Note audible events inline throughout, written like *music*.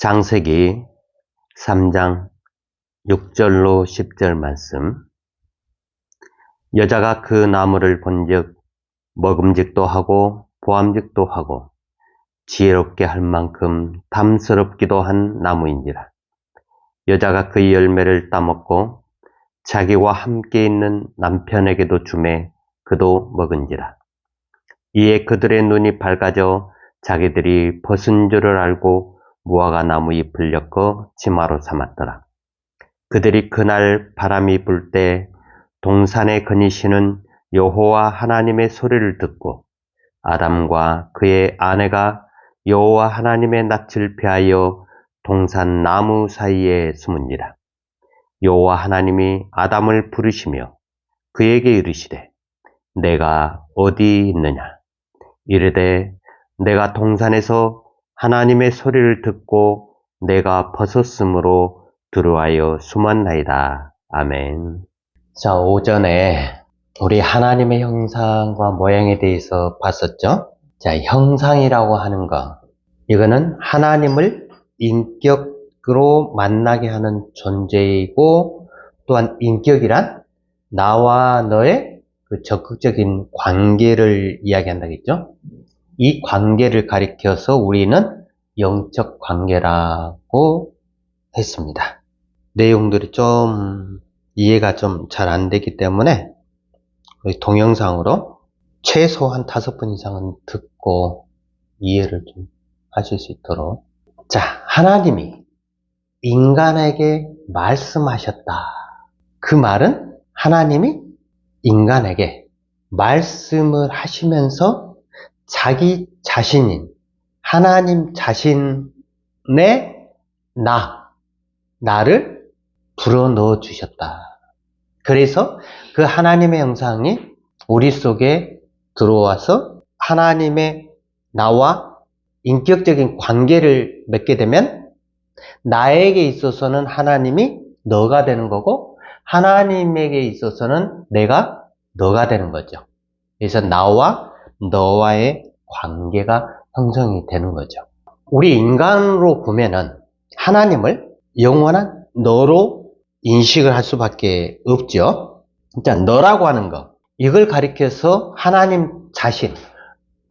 장세기 3장 6절로 10절 말씀. 여자가 그 나무를 본즉 먹음직도 하고 보암직도 하고 지혜롭게 할 만큼 담스럽기도 한 나무인지라. 여자가 그 열매를 따먹고 자기와 함께 있는 남편에게도 주매 그도 먹은지라. 이에 그들의 눈이 밝아져 자기들이 벗은 줄을 알고 무화과 나무 잎을 엮어 치마로 삼았더라. 그들이 그날 바람이 불 때 동산에 거니시는 여호와 하나님의 소리를 듣고 아담과 그의 아내가 여호와 하나님의 낯을 피하여 동산 나무 사이에 숨은니라. 여호와 하나님이 아담을 부르시며 그에게 이르시되 내가 어디 있느냐 이르되 내가 동산에서 하나님의 소리를 듣고 내가 벗었으므로 들어와여 숨었나이다. 아멘. 자, 오전에 우리 하나님의 형상과 모양에 대해서 봤었죠? 자, 형상이라고 하는 거. 이거는 하나님을 인격으로 만나게 하는 존재이고 또한 인격이란 나와 너의 그 적극적인 관계를 이야기한다겠죠? 이 관계를 가리켜서 우리는 영적 관계라고 했습니다. 내용들이 좀 이해가 좀 잘 안 되기 때문에 동영상으로 최소 한 다섯 번 이상은 듣고 이해를 좀 하실 수 있도록. 자, 하나님이 인간에게 말씀하셨다. 그 말은 하나님이 인간에게 말씀을 하시면서 자기 자신인 하나님 자신의 나, 나를 불어넣어 주셨다. 그래서 그 하나님의 형상이 우리 속에 들어와서 하나님의 나와 인격적인 관계를 맺게 되면 나에게 있어서는 하나님이 너가 되는 거고 하나님에게 있어서는 내가 너가 되는 거죠. 그래서 나와 너와의 관계가 형성이 되는 거죠. 우리 인간으로 보면은 하나님을 영원한 너로 인식을 할 수밖에 없죠. 진짜 너라고 하는 거. 이걸 가리켜서 하나님 자신,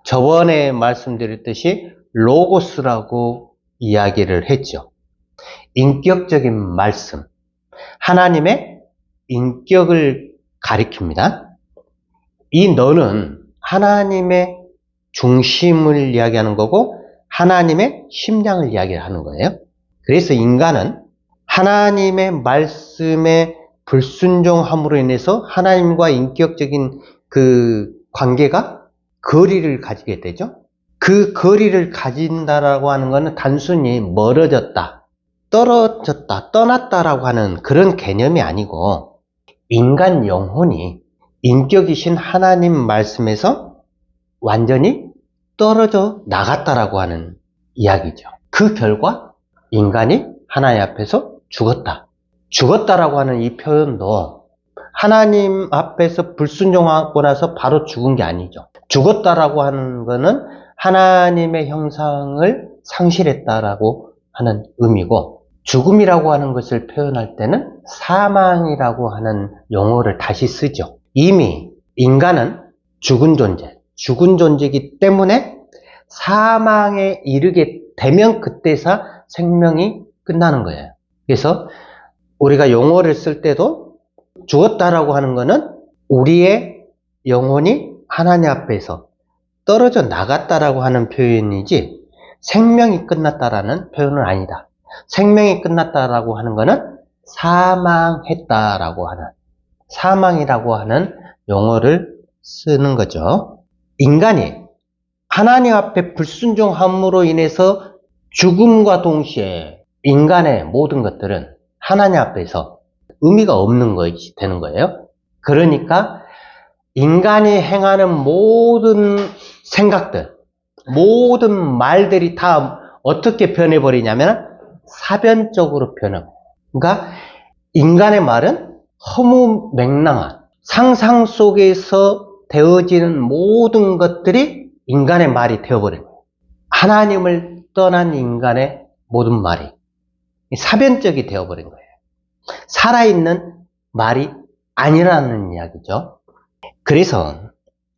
저번에 말씀드렸듯이 로고스라고 이야기를 했죠. 인격적인 말씀. 하나님의 인격을 가리킵니다. 이 너는 하나님의 중심을 이야기하는 거고 하나님의 심장을 이야기하는 거예요. 그래서 인간은 하나님의 말씀에 불순종함으로 인해서 하나님과 인격적인 그 관계가 거리를 가지게 되죠. 그 거리를 가진다라고 하는 것은 단순히 멀어졌다, 떨어졌다, 떠났다라고 하는 그런 개념이 아니고 인간 영혼이 인격이신 하나님 말씀에서 완전히 떨어져 나갔다라고 하는 이야기죠. 그 결과 인간이 하나님 앞에서 죽었다. 죽었다라고 하는 이 표현도 하나님 앞에서 불순종하고 나서 바로 죽은 게 아니죠. 죽었다라고 하는 것은 하나님의 형상을 상실했다라고 하는 의미고 죽음이라고 하는 것을 표현할 때는 사망이라고 하는 용어를 다시 쓰죠. 이미 인간은 죽은 존재, 죽은 존재이기 때문에 사망에 이르게 되면 그때서 생명이 끝나는 거예요. 그래서 우리가 용어를 쓸 때도 죽었다라고 하는 것은 우리의 영혼이 하나님 앞에서 떨어져 나갔다라고 하는 표현이지 생명이 끝났다라는 표현은 아니다. 생명이 끝났다라고 하는 것은 사망했다라고 하는 사망이라고 하는 용어를 쓰는 거죠. 인간이 하나님 앞에 불순종함으로 인해서 죽음과 동시에 인간의 모든 것들은 하나님 앞에서 의미가 없는 것이 되는 거예요. 그러니까 인간이 행하는 모든 생각들, 모든 말들이 다 어떻게 변해버리냐면 사변적으로 변해요. 그러니까 인간의 말은 허무맹랑한 상상 속에서 되어지는 모든 것들이 인간의 말이 되어버린 거예요. 하나님을 떠난 인간의 모든 말이 사변적이 되어버린 거예요. 살아있는 말이 아니라는 이야기죠. 그래서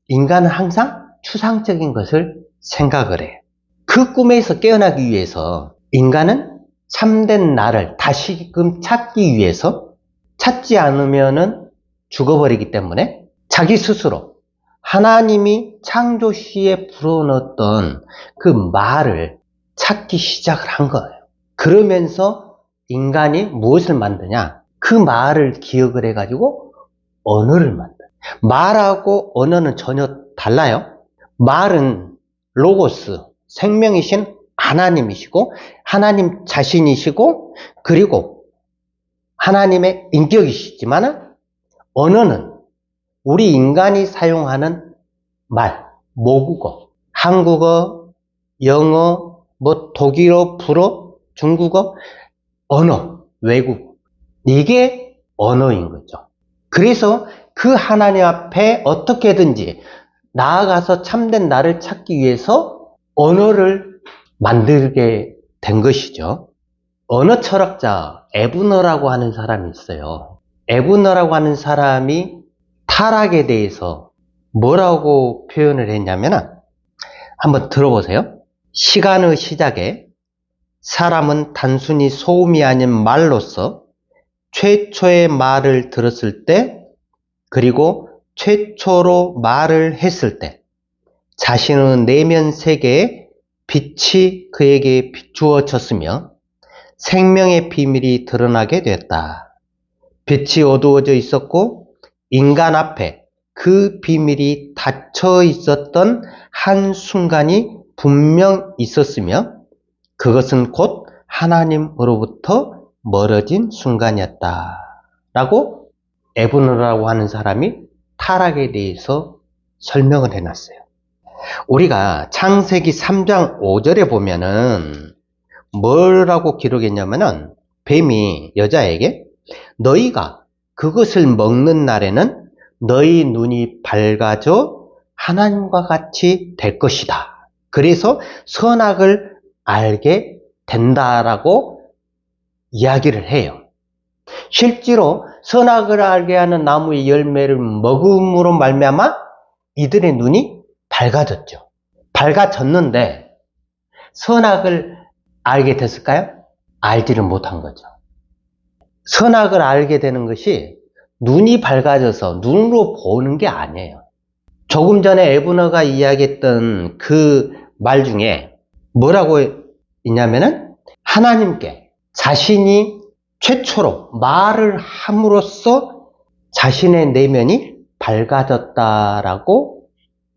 인간은 항상 추상적인 것을 생각을 해요. 그 꿈에서 깨어나기 위해서 인간은 참된 나를 다시금 찾기 위해서 찾지 않으면은 죽어버리기 때문에 자기 스스로 하나님이 창조 시에 불어넣었던 그 말을 찾기 시작을 한 거예요. 그러면서 인간이 무엇을 만드냐? 그 말을 기억을 해가지고 언어를 만들어요. 말하고 언어는 전혀 달라요. 말은 로고스, 생명이신 하나님이시고, 하나님 자신이시고, 그리고 하나님의 인격이시지만, 언어는 우리 인간이 사용하는 말, 모국어, 한국어, 영어, 뭐 독일어, 불어, 중국어, 언어, 외국. 이게 언어인 거죠. 그래서 그 하나님 앞에 어떻게든지 나아가서 참된 나를 찾기 위해서 언어를 만들게 된 것이죠. 언어 철학자 에브너라고 하는 사람이 있어요. 에브너라고 하는 사람이 타락에 대해서 뭐라고 표현을 했냐면 한번 들어보세요. 시간의 시작에 사람은 단순히 소음이 아닌 말로서 최초의 말을 들었을 때 그리고 최초로 말을 했을 때 자신의 내면 세계에 빛이 그에게 비추어졌으며 생명의 비밀이 드러나게 되었다. 빛이 어두워져 있었고 인간 앞에 그 비밀이 닫혀 있었던 한 순간이 분명 있었으며 그것은 곧 하나님으로부터 멀어진 순간이었다. 라고 에브너라고 하는 사람이 타락에 대해서 설명을 해놨어요. 우리가 창세기 3장 5절에 보면은 뭐라고 기록했냐면은 뱀이 여자에게 너희가 그것을 먹는 날에는 너희 눈이 밝아져 하나님과 같이 될 것이다. 그래서 선악을 알게 된다라고 이야기를 해요. 실제로 선악을 알게 하는 나무의 열매를 먹음으로 말미암아 이들의 눈이 밝아졌죠. 밝아졌는데 선악을 알게 됐을까요? 알지를 못한 거죠. 선악을 알게 되는 것이 눈이 밝아져서 눈으로 보는 게 아니에요. 조금 전에 에브너가 이야기했던 그 말 중에 뭐라고 있냐면은 하나님께 자신이 최초로 말을 함으로써 자신의 내면이 밝아졌다라고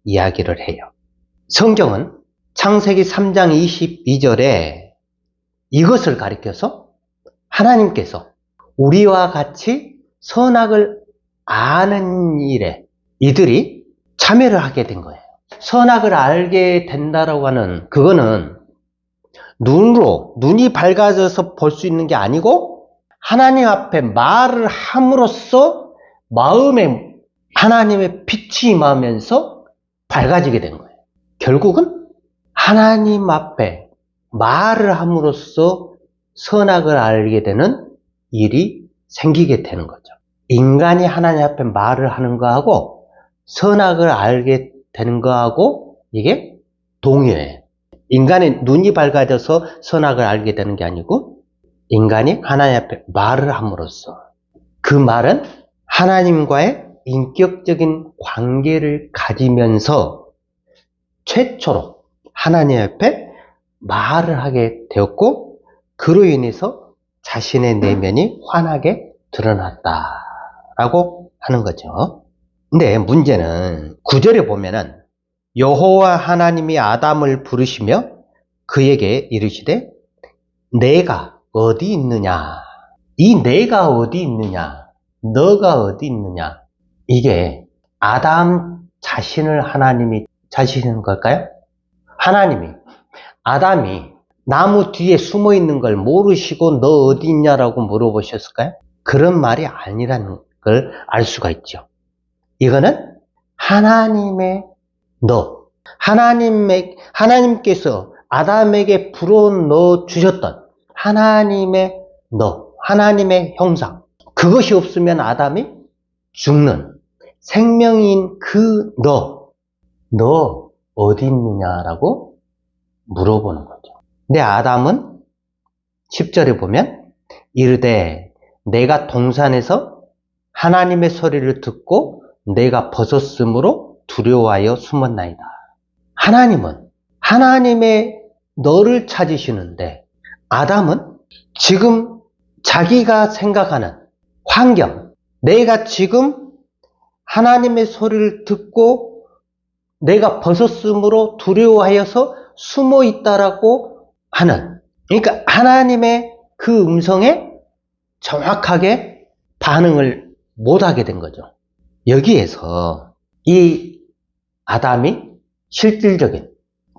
이야기를 해요. 성경은 창세기 3장 22절에 이것을 가리켜서 하나님께서 우리와 같이 선악을 아는 일에 이들이 참여를 하게 된 거예요. 선악을 알게 된다라고 하는 그거는 눈으로 눈이 밝아져서 볼 수 있는 게 아니고 하나님 앞에 말을 함으로써 마음에 하나님의 빛이 임하면서 밝아지게 된 거예요. 결국은 하나님 앞에 말을 함으로써 선악을 알게 되는 일이 생기게 되는 거죠. 인간이 하나님 앞에 말을 하는 거하고 선악을 알게 되는 거하고 이게 동의해요. 인간의 눈이 밝아져서 선악을 알게 되는 게 아니고 인간이 하나님 앞에 말을 함으로써 그 말은 하나님과의 인격적인 관계를 가지면서 최초로 하나님 앞에 말을 하게 되었고 그로 인해서 자신의 내면이 환하게 드러났다라고 하는 거죠. 근데 문제는 구절에 보면은 여호와 하나님이 아담을 부르시며 그에게 이르시되 내가 어디 있느냐? 이 내가 어디 있느냐? 너가 어디 있느냐? 이게 아담 자신을 하나님이 찾으시는 걸까요? 하나님이 아담이 나무 뒤에 숨어 있는 걸 모르시고 너 어디 있냐라고 물어보셨을까요? 그런 말이 아니라는 걸 알 수가 있죠. 이거는 하나님의 너, 하나님의, 하나님께서 아담에게 불어넣어 주셨던 하나님의 너, 하나님의 형상. 그것이 없으면 아담이 죽는 생명인 그 너, 너 어디 있느냐라고 물어보는 거죠. 근데 아담은 10절에 보면 이르되 내가 동산에서 하나님의 소리를 듣고 내가 벗었으므로 두려워하여 숨었나이다. 하나님은 하나님의 너를 찾으시는데 아담은 지금 자기가 생각하는 환경, 내가 지금 하나님의 소리를 듣고 내가 벗었으므로 두려워하여서 숨어 있다라고 하는 그러니까 하나님의 그 음성에 정확하게 반응을 못하게 된 거죠. 여기에서 이 아담이 실질적인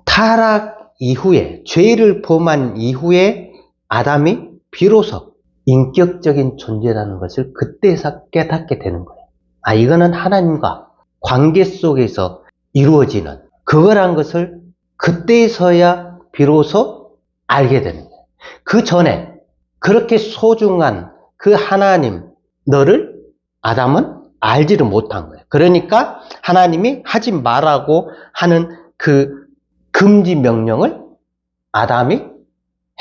타락 이후에 죄를 범한 이후에 아담이 비로소 인격적인 존재라는 것을 그때서 깨닫게 되는 거예요. 아 이거는 하나님과 관계 속에서 이루어지는 그거란 것을 그때서야 비로소 알게 되는 거예요. 그 전에 그렇게 소중한 그 하나님 너를 아담은 알지를 못한 거예요. 그러니까 하나님이 하지 말라고 하는 그 금지 명령을 아담이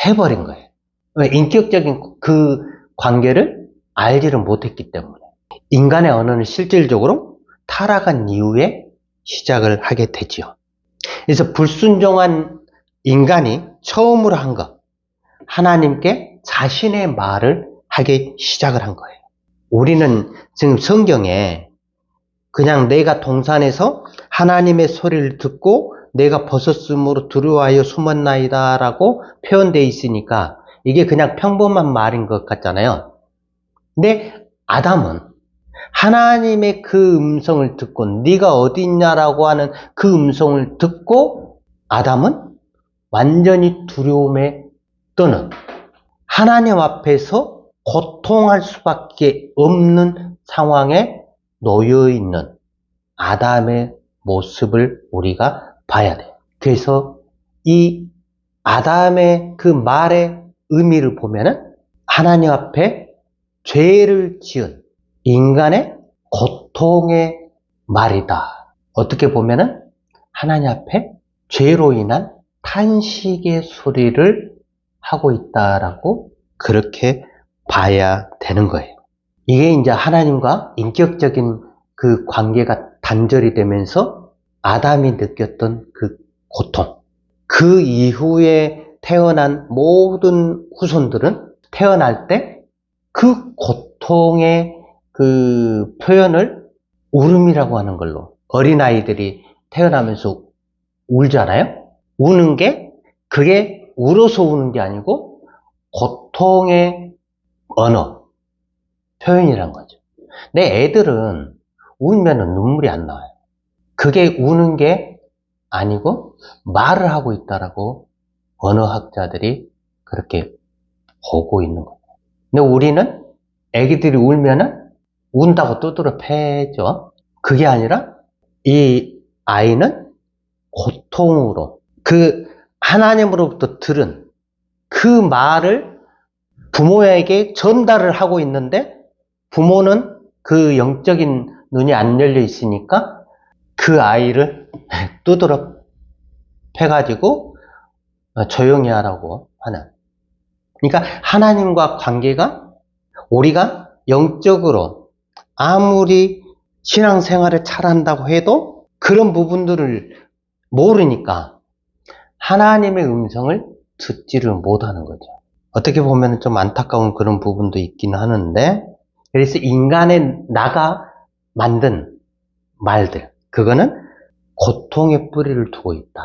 해버린 거예요. 왜? 인격적인 그 관계를 알지를 못했기 때문에. 인간의 언어는 실질적으로 타락한 이후에 시작을 하게 되지요. 그래서 불순종한 인간이 처음으로 한 것, 하나님께 자신의 말을 하기 시작을 한 거예요. 우리는 지금 성경에 그냥 내가 동산에서 하나님의 소리를 듣고 내가 벗었으므로 두려워하여 숨었나이다 라고 표현되어 있으니까 이게 그냥 평범한 말인 것 같잖아요. 근데 아담은 하나님의 그 음성을 듣고 네가 어디 있냐라고 하는 그 음성을 듣고 아담은 완전히 두려움에 떠는 하나님 앞에서 고통할 수밖에 없는 상황에 놓여 있는 아담의 모습을 우리가 봐야 돼요. 그래서 이 아담의 그 말의 의미를 보면은 하나님 앞에 죄를 지은 인간의 고통의 말이다. 어떻게 보면은 하나님 앞에 죄로 인한 탄식의 소리를 하고 있다라고 그렇게 봐야 되는 거예요. 이게 이제 하나님과 인격적인 그 관계가 단절이 되면서 아담이 느꼈던 그 고통. 그 이후에 태어난 모든 후손들은 태어날 때 그 고통의 그 표현을 울음이라고 하는 걸로 어린아이들이 태어나면서 울잖아요. 우는 게 그게 울어서 우는 게 아니고 고통의 언어, 표현이란 거죠. 내 애들은 울면은 눈물이 안 나와요. 그게 우는 게 아니고 말을 하고 있다라고 언어학자들이 그렇게 보고 있는 거예요. 근데 우리는 애기들이 울면은 운다고 두드려 패죠. 그게 아니라 이 아이는 고통으로 그 하나님으로부터 들은 그 말을 부모에게 전달을 하고 있는데 부모는 그 영적인 눈이 안 열려 있으니까 그 아이를 *laughs* 두드러 패가지고 조용히 하라고 하는. 그러니까 하나님과 관계가 우리가 영적으로 아무리 신앙생활을 잘한다고 해도 그런 부분들을 모르니까 하나님의 음성을 듣지를 못하는 거죠. 어떻게 보면 좀 안타까운 그런 부분도 있긴 하는데, 그래서 인간의 나가 만든 말들, 그거는 고통의 뿌리를 두고 있다.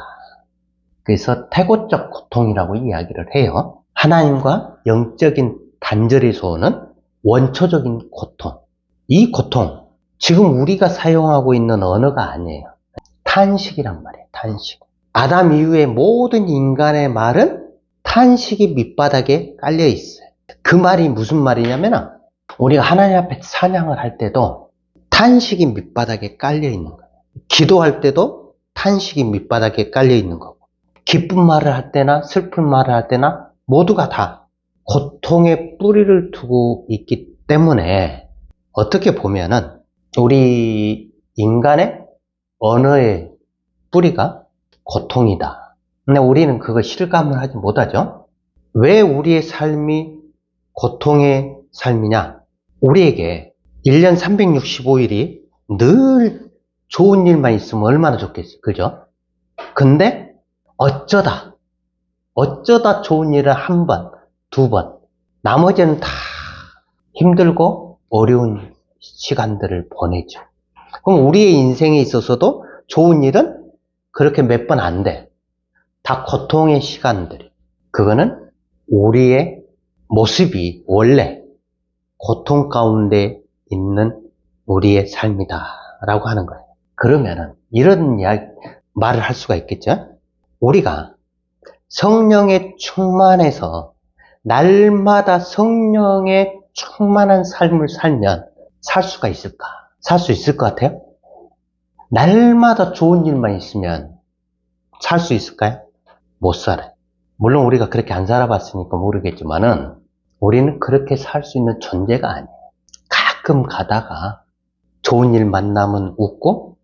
그래서 태고적 고통이라고 이야기를 해요. 하나님과 영적인 단절에서 오는 원초적인 고통. 이 고통, 지금 우리가 사용하고 있는 언어가 아니에요. 탄식이란 말이에요, 탄식. 아담 이후의 모든 인간의 말은 탄식이 밑바닥에 깔려 있어요. 그 말이 무슨 말이냐면, 우리가 하나님 앞에 사냥을 할 때도 탄식이 밑바닥에 깔려 있는 거예요. 기도할 때도 탄식이 밑바닥에 깔려 있는 거고, 기쁜 말을 할 때나 슬픈 말을 할 때나 모두가 다 고통의 뿌리를 두고 있기 때문에 어떻게 보면은 우리 인간의 언어의 뿌리가 고통이다. 근데 우리는 그거 실감을 하지 못하죠. 왜 우리의 삶이 고통의 삶이냐? 우리에게 1년 365일이 늘 좋은 일만 있으면 얼마나 좋겠어요. 그죠? 근데 어쩌다, 어쩌다 좋은 일을 한 번, 두 번, 나머지는 다 힘들고 어려운 시간들을 보내죠. 그럼 우리의 인생에 있어서도 좋은 일은 그렇게 몇 번 안 돼. 다 고통의 시간들이. 그거는 우리의 모습이 원래 고통 가운데 있는 우리의 삶이다. 라고 하는 거예요. 그러면은 이런 말을 할 수가 있겠죠? 우리가 성령에 충만해서 날마다 성령에 충만한 삶을 살면 살 수가 있을까? 살 수 있을 것 같아요? 날마다 좋은 일만 있으면 살 수 있을까요? 못 살아요. 물론 우리가 그렇게 안 살아봤으니까 모르겠지만은 우리는 그렇게 살 수 있는 존재가 아니에요. 가끔 가다가 좋은 일 만나면 웃고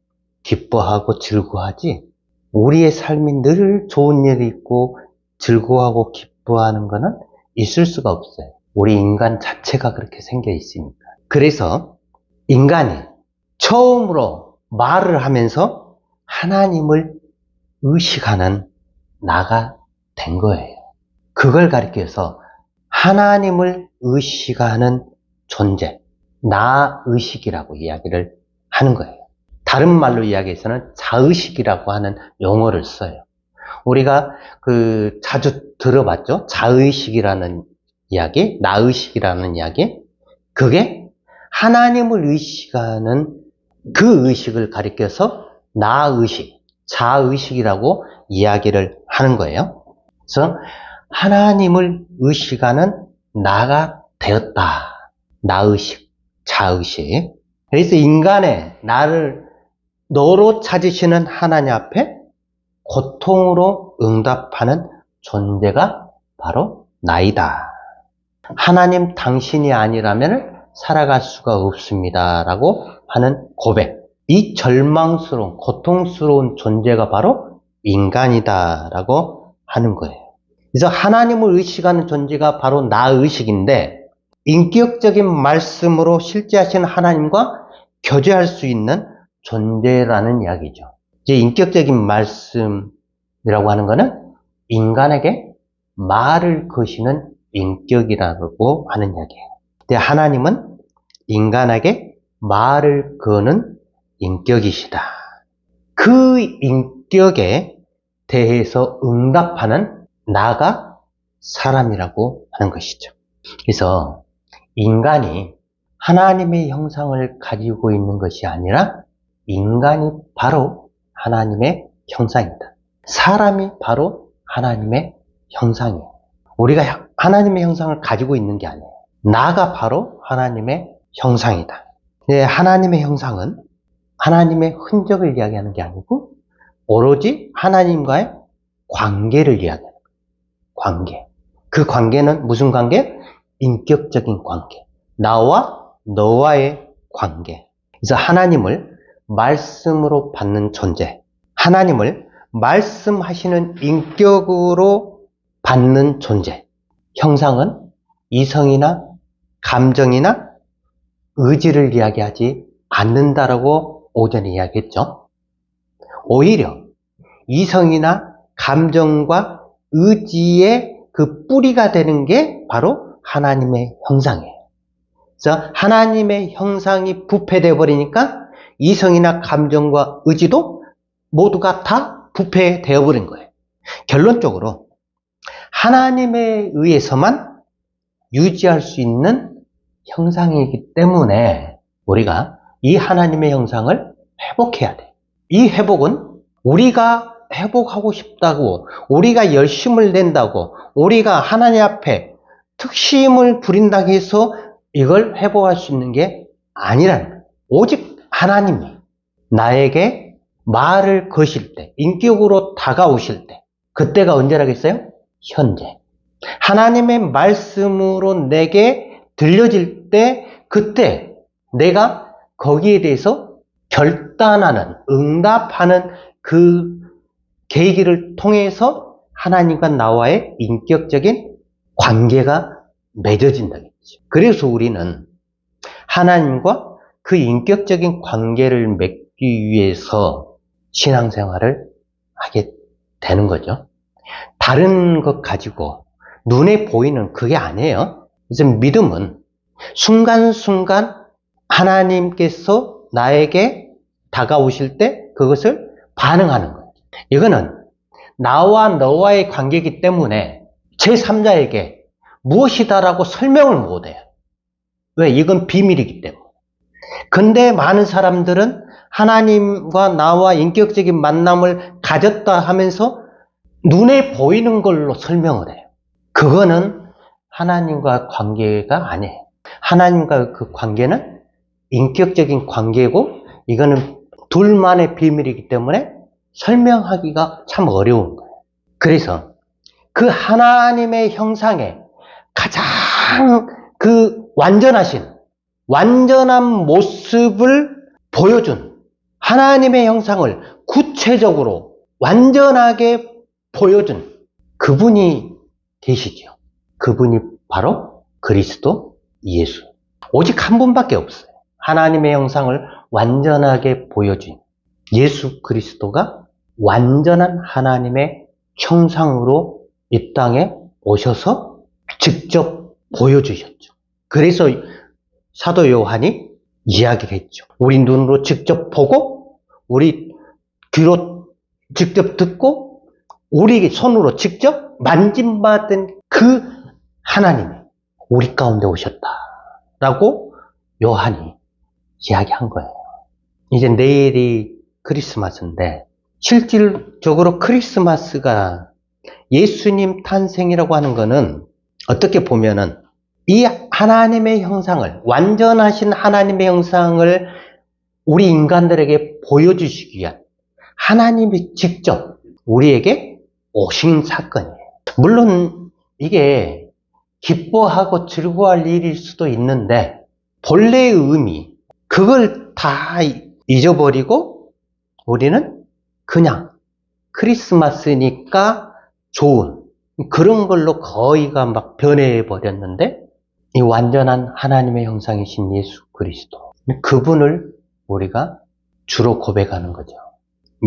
기뻐하고 즐거워하지 우리의 삶이 늘 좋은 일이 있고 즐거워하고 기뻐하는 것은 있을 수가 없어요. 우리 인간 자체가 그렇게 생겨 있으니까. 그래서 인간이 처음으로 말을 하면서 하나님을 의식하는 나가 된 거예요. 그걸 가리켜서 하나님을 의식하는 존재, 나 의식이라고 이야기를 하는 거예요. 다른 말로 이야기해서는 자의식이라고 하는 용어를 써요. 우리가 그 자주 들어봤죠? 자의식이라는 이야기, 나의식이라는 이야기. 그게 하나님을 의식하는 그 의식을 가리켜서 나의식, 자의식이라고 이야기를 하는 거예요. 그래서 하나님을 의식하는 나가 되었다. 나의식, 자의식. 그래서 인간의 나를 너로 찾으시는 하나님 앞에 고통으로 응답하는 존재가 바로 나이다. 하나님 당신이 아니라면 살아갈 수가 없습니다. 라고 하는 고백. 이 절망스러운, 고통스러운 존재가 바로 인간이다. 라고 하는 거예요. 그래서 하나님을 의식하는 존재가 바로 나 의식인데, 인격적인 말씀으로 실제하신 하나님과 교제할 수 있는 존재라는 이야기죠. 이제 인격적인 말씀이라고 하는 것은 인간에게 말을 거시는 인격이라고 하는 이야기예요. 근데 하나님은 인간에게 말을 거는 인격이시다. 그 인격에 대해서 응답하는 나가 사람이라고 하는 것이죠. 그래서 인간이 하나님의 형상을 가지고 있는 것이 아니라 인간이 바로 하나님의 형상이다. 사람이 바로 하나님의 형상이에요. 우리가 하나님의 형상을 가지고 있는 게 아니에요. 나가 바로 하나님의 형상이다. 네, 하나님의 형상은 하나님의 흔적을 이야기하는 게 아니고 오로지 하나님과의 관계를 이야기하는 거예요. 관계. 그 관계는 무슨 관계? 인격적인 관계. 나와 너와의 관계. 그래서 하나님을 말씀으로 받는 존재. 하나님을 말씀하시는 인격으로 받는 존재. 형상은 이성이나 감정이나 의지를 이야기하지 않는다라고 오전에 이야기했죠. 오히려 이성이나 감정과 의지의 그 뿌리가 되는 게 바로 하나님의 형상이에요. 그래서 하나님의 형상이 부패되어 버리니까 이성이나 감정과 의지도 모두가 다 부패되어 버린 거예요. 결론적으로 하나님에 의해서만 유지할 수 있는 형상이기 때문에 우리가 이 하나님의 형상을 회복해야 돼. 이 회복은 우리가 회복하고 싶다고, 우리가 열심을 낸다고, 우리가 하나님 앞에 특심을 부린다고 해서 이걸 회복할 수 있는 게 아니라는 거예요. 오직 하나님이 나에게 말을 거실 때, 인격으로 다가오실 때, 그때가 언제라겠어요? 현재. 하나님의 말씀으로 내게 들려질 때 그때 내가 거기에 대해서 결단하는 응답하는 그 계기를 통해서 하나님과 나와의 인격적인 관계가 맺어진다겠죠. 그래서 우리는 하나님과 그 인격적인 관계를 맺기 위해서 신앙생활을 하게 되는 거죠. 다른 것 가지고 눈에 보이는 그게 아니에요. 그래서 믿음은 순간순간 하나님께서 나에게 다가오실 때 그것을 반응하는 거예요. 이거는 나와 너와의 관계이기 때문에 제3자에게 무엇이다라고 설명을 못 해요. 왜? 이건 비밀이기 때문에. 근데 많은 사람들은 하나님과 나와 인격적인 만남을 가졌다 하면서 눈에 보이는 걸로 설명을 해요. 그거는 하나님과 관계가 아니에요. 하나님과 그 관계는 인격적인 관계고 이거는 둘만의 비밀이기 때문에 설명하기가 참 어려운 거예요. 그래서 그 하나님의 형상에 가장 그 완전하신 완전한 모습을 보여준 하나님의 형상을 구체적으로 완전하게 보여준 그분이 계시죠. 그분이 바로 그리스도 예수. 오직 한 분밖에 없어요. 하나님의 형상을 완전하게 보여준 예수 그리스도가 완전한 하나님의 형상으로 이 땅에 오셔서 직접 보여주셨죠. 그래서 사도 요한이 이야기를 했죠. 우리 눈으로 직접 보고, 우리 귀로 직접 듣고, 우리 손으로 직접 만짐받은 그 하나님이 우리 가운데 오셨다. 라고 요한이 이야기한 거예요. 이제 내일이 크리스마스인데, 실질적으로 크리스마스가 예수님 탄생이라고 하는 거는 어떻게 보면은 이 하나님의 형상을, 완전하신 하나님의 형상을 우리 인간들에게 보여주시기 위한 하나님이 직접 우리에게 오신 사건이에요. 물론 이게 기뻐하고 즐거워할 일일 수도 있는데 본래의 의미, 그걸 다 잊어버리고 우리는 그냥 크리스마스니까 좋은 그런 걸로 거의가 막 변해 버렸는데 이 완전한 하나님의 형상이신 예수 그리스도 그분을 우리가 주로 고백하는 거죠.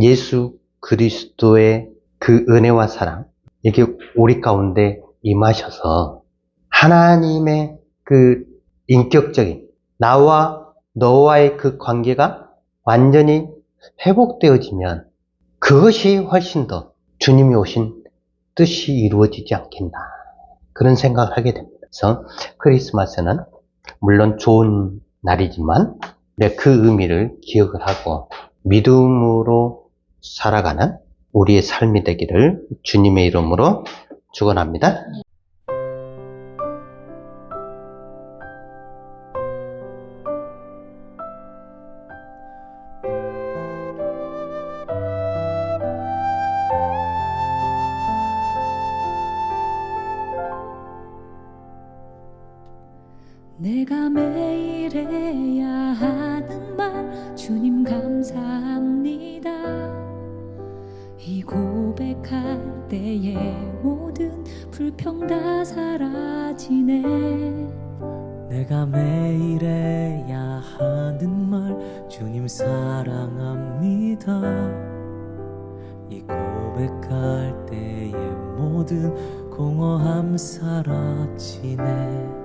예수 그리스도의 그 은혜와 사랑 이게 우리 가운데 임하셔서 하나님의 그 인격적인 나와 너와의 그 관계가 완전히 회복되어지면 그것이 훨씬 더 주님이 오신 뜻이 이루어지지 않겠나 그런 생각을 하게 됩니다. 그래서 크리스마스는 물론 좋은 날이지만 네, 그 의미를 기억을 하고 믿음으로 살아가는 우리의 삶이 되기를 주님의 이름으로 축원합니다. 내가 매일 해야 하는 말 주님 감사합니다. 이 고백할 때에 모든 불평 다 사라지네. 내가 매일 해야 하는 말 주님 사랑합니다. 이 고백할 때의 모든 공허함 사라지네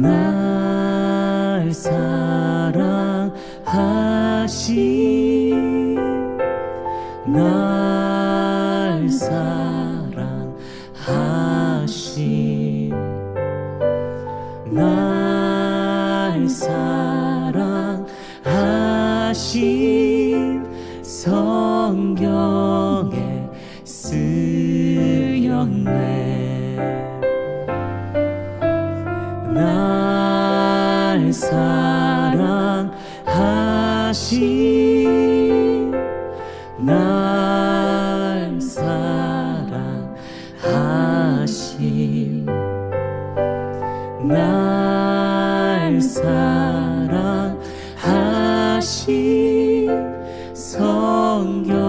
날 사랑하신 성경